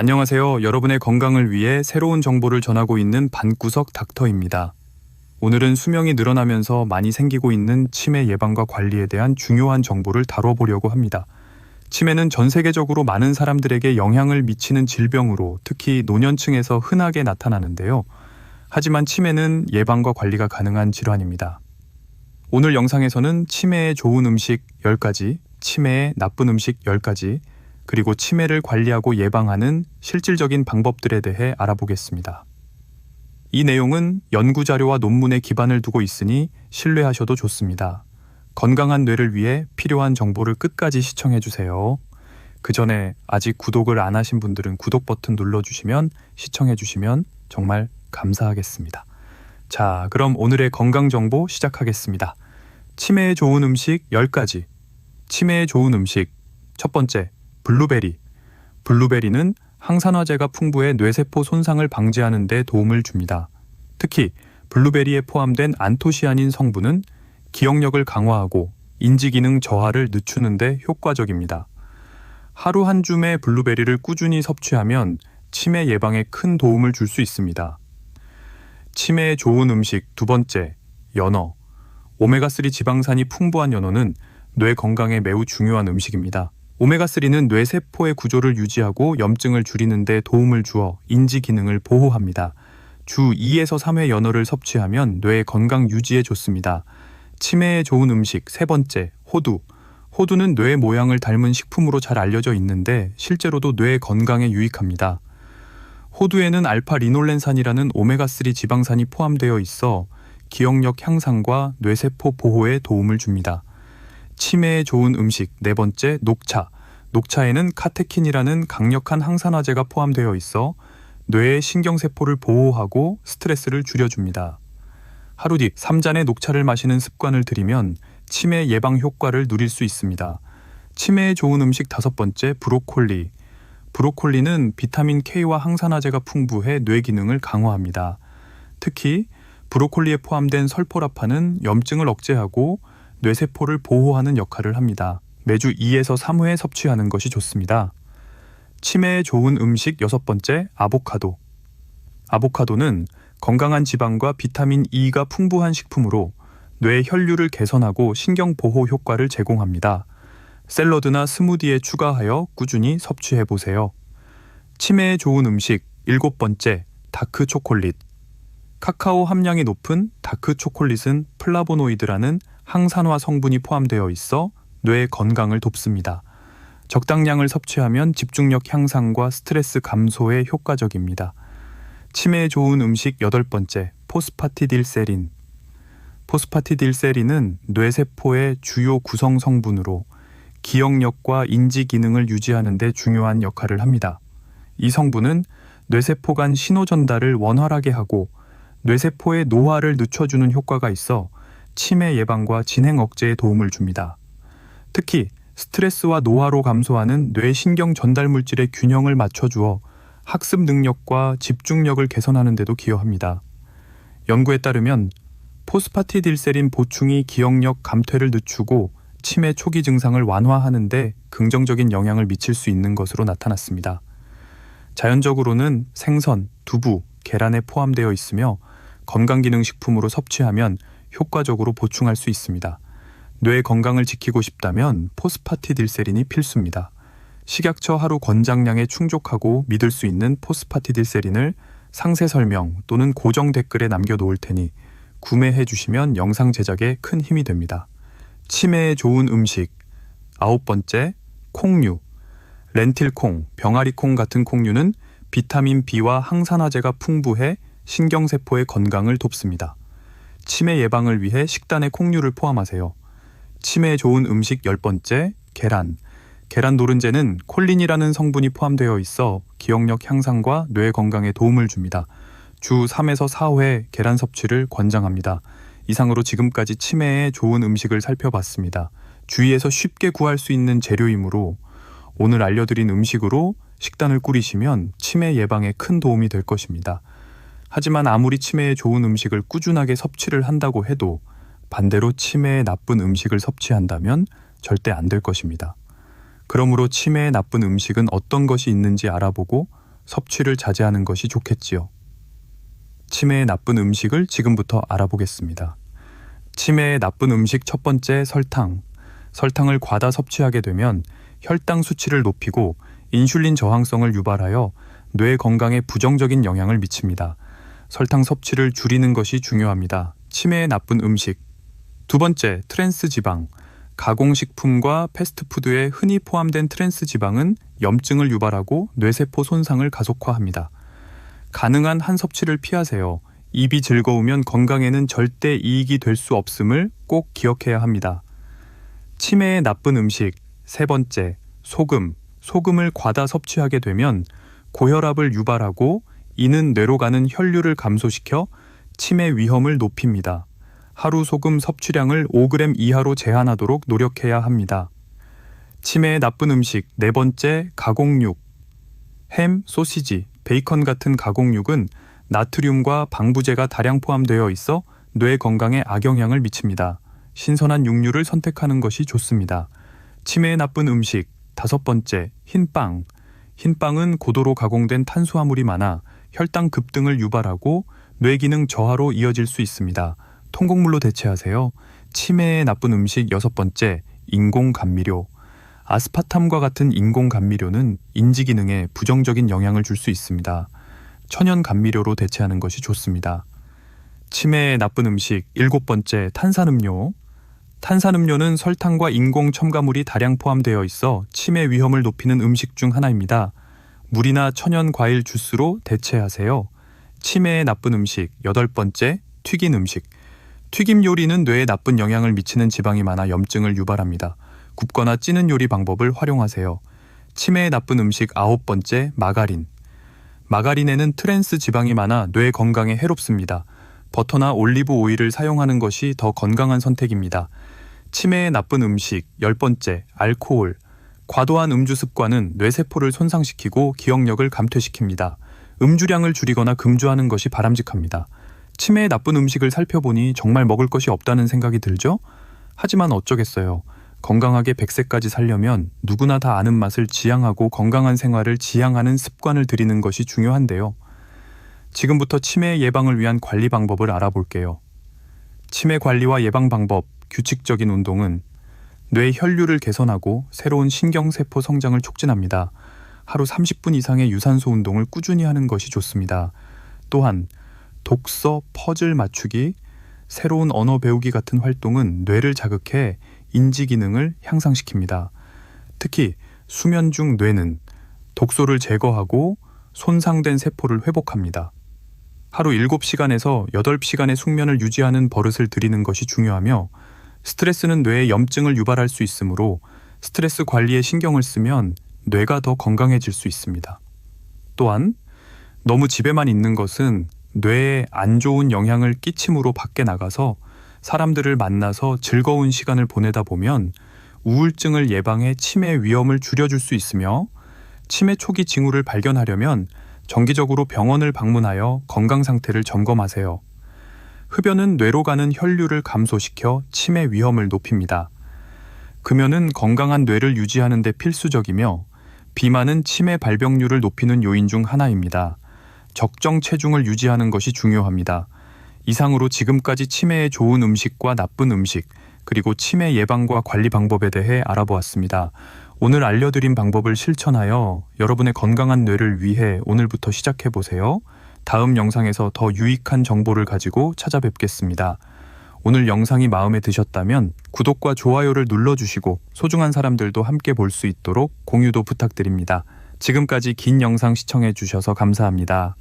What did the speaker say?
안녕하세요. 여러분의 건강을 위해 새로운 정보를 전하고 있는 반구석 닥터입니다. 오늘은 수명이 늘어나면서 많이 생기고 있는 치매 예방과 관리에 대한 중요한 정보를 다뤄보려고 합니다. 치매는 전 세계적으로 많은 사람들에게 영향을 미치는 질병으로 특히 노년층에서 흔하게 나타나는데요. 하지만 치매는 예방과 관리가 가능한 질환입니다. 오늘 영상에서는 치매에 좋은 음식 10가지, 치매에 나쁜 음식 10가지, 그리고 치매를 관리하고 예방하는 실질적인 방법들에 대해 알아보겠습니다. 이 내용은 연구 자료와 논문에 기반을 두고 있으니 신뢰하셔도 좋습니다. 건강한 뇌를 위해 필요한 정보를 끝까지 시청해 주세요. 그 전에 아직 구독을 안 하신 분들은 구독 버튼 눌러 주시면 시청해 주시면 정말 감사하겠습니다. 자, 그럼 오늘의 건강 정보 시작하겠습니다. 치매에 좋은 음식 10가지. 치매에 좋은 음식. 첫 번째, 블루베리. 블루베리는 항산화제가 풍부해 뇌세포 손상을 방지하는 데 도움을 줍니다. 특히 블루베리에 포함된 안토시아닌 성분은 기억력을 강화하고 인지 기능 저하를 늦추는 데 효과적입니다. 하루 한 줌의 블루베리를 꾸준히 섭취하면 치매 예방에 큰 도움을 줄 수 있습니다. 치매에 좋은 음식 두 번째, 연어. 오메가3 지방산이 풍부한 연어는 뇌 건강에 매우 중요한 음식입니다. 오메가3는 뇌세포의 구조를 유지하고 염증을 줄이는 데 도움을 주어 인지 기능을 보호합니다. 주 2에서 3회 연어를 섭취하면 뇌 건강 유지에 좋습니다. 치매에 좋은 음식 세 번째, 호두. 호두는 뇌 모양을 닮은 식품으로 잘 알려져 있는데 실제로도 뇌 건강에 유익합니다. 호두에는 알파 리놀렌산이라는 오메가3 지방산이 포함되어 있어 기억력 향상과 뇌세포 보호에 도움을 줍니다. 치매에 좋은 음식 네 번째 녹차. 녹차에는 카테킨이라는 강력한 항산화제가 포함되어 있어 뇌의 신경세포를 보호하고 스트레스를 줄여줍니다. 하루 뒤 3잔의 녹차를 마시는 습관을 들이면 치매 예방 효과를 누릴 수 있습니다. 치매에 좋은 음식 다섯 번째 브로콜리. 브로콜리는 비타민 K와 항산화제가 풍부해 뇌 기능을 강화합니다. 특히 브로콜리에 포함된 설포라파는 염증을 억제하고 뇌세포를 보호하는 역할을 합니다. 매주 2에서 3회 섭취하는 것이 좋습니다. 치매에 좋은 음식 여섯 번째 아보카도. 아보카도는 건강한 지방과 비타민 E가 풍부한 식품으로 뇌 혈류를 개선하고 신경 보호 효과를 제공합니다. 샐러드나 스무디에 추가하여 꾸준히 섭취해 보세요. 치매에 좋은 음식 일곱 번째 다크 초콜릿. 카카오 함량이 높은 다크 초콜릿은 플라보노이드라는 항산화 성분이 포함되어 있어 뇌 건강을 돕습니다. 적당량을 섭취하면 집중력 향상과 스트레스 감소에 효과적입니다. 치매에 좋은 음식 여덟 번째 포스파티딜세린. 포스파티딜세린은 뇌세포의 주요 구성 성분으로 기억력과 인지 기능을 유지하는 데 중요한 역할을 합니다. 이 성분은 뇌세포 간 신호 전달을 원활하게 하고 뇌세포의 노화를 늦춰주는 효과가 있어 치매 예방과 진행 억제에 도움을 줍니다. 특히 스트레스와 노화로 감소하는 뇌신경 전달 물질의 균형을 맞춰주어 학습 능력과 집중력을 개선하는 데도 기여합니다. 연구에 따르면 포스파티딜세린 보충이 기억력 감퇴를 늦추고 치매 초기 증상을 완화하는데 긍정적인 영향을 미칠 수 있는 것으로 나타났습니다. 자연적으로는 생선, 두부, 계란에 포함되어 있으며 건강기능식품으로 섭취하면 효과적으로 보충할 수 있습니다. 뇌 건강을 지키고 싶다면 포스파티딜세린이 필수입니다. 식약처 하루 권장량에 충족하고 믿을 수 있는 포스파티딜세린을 상세 설명 또는 고정 댓글에 남겨 놓을 테니 구매해 주시면 영상 제작에 큰 힘이 됩니다. 치매에 좋은 음식 아홉 번째 콩류 렌틸콩, 병아리콩 같은 콩류는 비타민 B와 항산화제가 풍부해 신경세포의 건강을 돕습니다. 치매 예방을 위해 식단에 콩류를 포함하세요. 치매에 좋은 음식 열번째 계란. 계란 노른자는 콜린이라는 성분이 포함되어 있어 기억력 향상과 뇌 건강에 도움을 줍니다. 주 3에서 4회 계란 섭취를 권장합니다. 이상으로 지금까지 치매에 좋은 음식을 살펴봤습니다. 주위에서 쉽게 구할 수 있는 재료이므로 오늘 알려드린 음식으로 식단을 꾸리시면 치매 예방에 큰 도움이 될 것입니다. 하지만 아무리 치매에 좋은 음식을 꾸준하게 섭취를 한다고 해도 반대로 치매에 나쁜 음식을 섭취한다면 절대 안 될 것입니다. 그러므로 치매에 나쁜 음식은 어떤 것이 있는지 알아보고 섭취를 자제하는 것이 좋겠지요. 치매에 나쁜 음식을 지금부터 알아보겠습니다. 치매에 나쁜 음식 첫 번째 설탕. 설탕을 과다 섭취하게 되면 혈당 수치를 높이고 인슐린 저항성을 유발하여 뇌 건강에 부정적인 영향을 미칩니다. 설탕 섭취를 줄이는 것이 중요합니다. 치매에 나쁜 음식. 두 번째, 트랜스 지방. 가공식품과 패스트푸드에 흔히 포함된 트랜스 지방은 염증을 유발하고 뇌세포 손상을 가속화합니다. 가능한 한 섭취를 피하세요. 입이 즐거우면 건강에는 절대 이익이 될 수 없음을 꼭 기억해야 합니다. 치매에 나쁜 음식. 세 번째, 소금. 소금을 과다 섭취하게 되면 고혈압을 유발하고 이는 뇌로 가는 혈류를 감소시켜 치매 위험을 높입니다. 하루 소금 섭취량을 5g 이하로 제한하도록 노력해야 합니다. 치매에 나쁜 음식 네 번째 가공육 햄, 소시지, 베이컨 같은 가공육은 나트륨과 방부제가 다량 포함되어 있어 뇌 건강에 악영향을 미칩니다. 신선한 육류를 선택하는 것이 좋습니다. 치매에 나쁜 음식 다섯 번째 흰빵 흰빵은 고도로 가공된 탄수화물이 많아 혈당 급등을 유발하고 뇌 기능 저하로 이어질 수 있습니다. 통곡물로 대체하세요. 치매에 나쁜 음식 여섯 번째 인공 감미료 아스파탐과 같은 인공 감미료는 인지 기능에 부정적인 영향을 줄 수 있습니다. 천연 감미료로 대체하는 것이 좋습니다. 치매에 나쁜 음식 일곱 번째 탄산음료 탄산음료는 설탕과 인공 첨가물이 다량 포함되어 있어 치매 위험을 높이는 음식 중 하나입니다. 물이나 천연 과일 주스로 대체하세요. 치매에 나쁜 음식 여덟 번째 튀긴 음식 튀김 요리는 뇌에 나쁜 영향을 미치는 지방이 많아 염증을 유발합니다. 굽거나 찌는 요리 방법을 활용하세요. 치매에 나쁜 음식 아홉 번째 마가린. 마가린에는 트랜스 지방이 많아 뇌 건강에 해롭습니다. 버터나 올리브 오일을 사용하는 것이 더 건강한 선택입니다. 치매에 나쁜 음식 열 번째 알코올. 과도한 음주 습관은 뇌세포를 손상시키고 기억력을 감퇴시킵니다. 음주량을 줄이거나 금주하는 것이 바람직합니다. 치매에 나쁜 음식을 살펴보니 정말 먹을 것이 없다는 생각이 들죠? 하지만 어쩌겠어요. 건강하게 100세까지 살려면 누구나 다 아는 맛을 지향하고 건강한 생활을 지향하는 습관을 들이는 것이 중요한데요. 지금부터 치매 예방을 위한 관리 방법을 알아볼게요. 치매 관리와 예방 방법, 규칙적인 운동은 뇌 혈류를 개선하고 새로운 신경세포 성장을 촉진합니다. 하루 30분 이상의 유산소 운동을 꾸준히 하는 것이 좋습니다. 또한 독서, 퍼즐 맞추기, 새로운 언어 배우기 같은 활동은 뇌를 자극해 인지 기능을 향상시킵니다. 특히 수면 중 뇌는 독소를 제거하고 손상된 세포를 회복합니다. 하루 7시간에서 8시간의 숙면을 유지하는 버릇을 들이는 것이 중요하며 스트레스는 뇌에 염증을 유발할 수 있으므로 스트레스 관리에 신경을 쓰면 뇌가 더 건강해질 수 있습니다. 또한 너무 집에만 있는 것은 뇌에 안 좋은 영향을 끼침으로 밖에 나가서 사람들을 만나서 즐거운 시간을 보내다 보면 우울증을 예방해 치매 위험을 줄여줄 수 있으며 치매 초기 징후를 발견하려면 정기적으로 병원을 방문하여 건강 상태를 점검하세요. 흡연은 뇌로 가는 혈류를 감소시켜 치매 위험을 높입니다. 금연은 건강한 뇌를 유지하는 데 필수적이며 비만은 치매 발병률을 높이는 요인 중 하나입니다. 적정 체중을 유지하는 것이 중요합니다. 이상으로 지금까지 치매에 좋은 음식과 나쁜 음식, 그리고 치매 예방과 관리 방법에 대해 알아보았습니다. 오늘 알려드린 방법을 실천하여 여러분의 건강한 뇌를 위해 오늘부터 시작해 보세요. 다음 영상에서 더 유익한 정보를 가지고 찾아뵙겠습니다. 오늘 영상이 마음에 드셨다면 구독과 좋아요를 눌러주시고 소중한 사람들도 함께 볼 수 있도록 공유도 부탁드립니다. 지금까지 긴 영상 시청해 주셔서 감사합니다.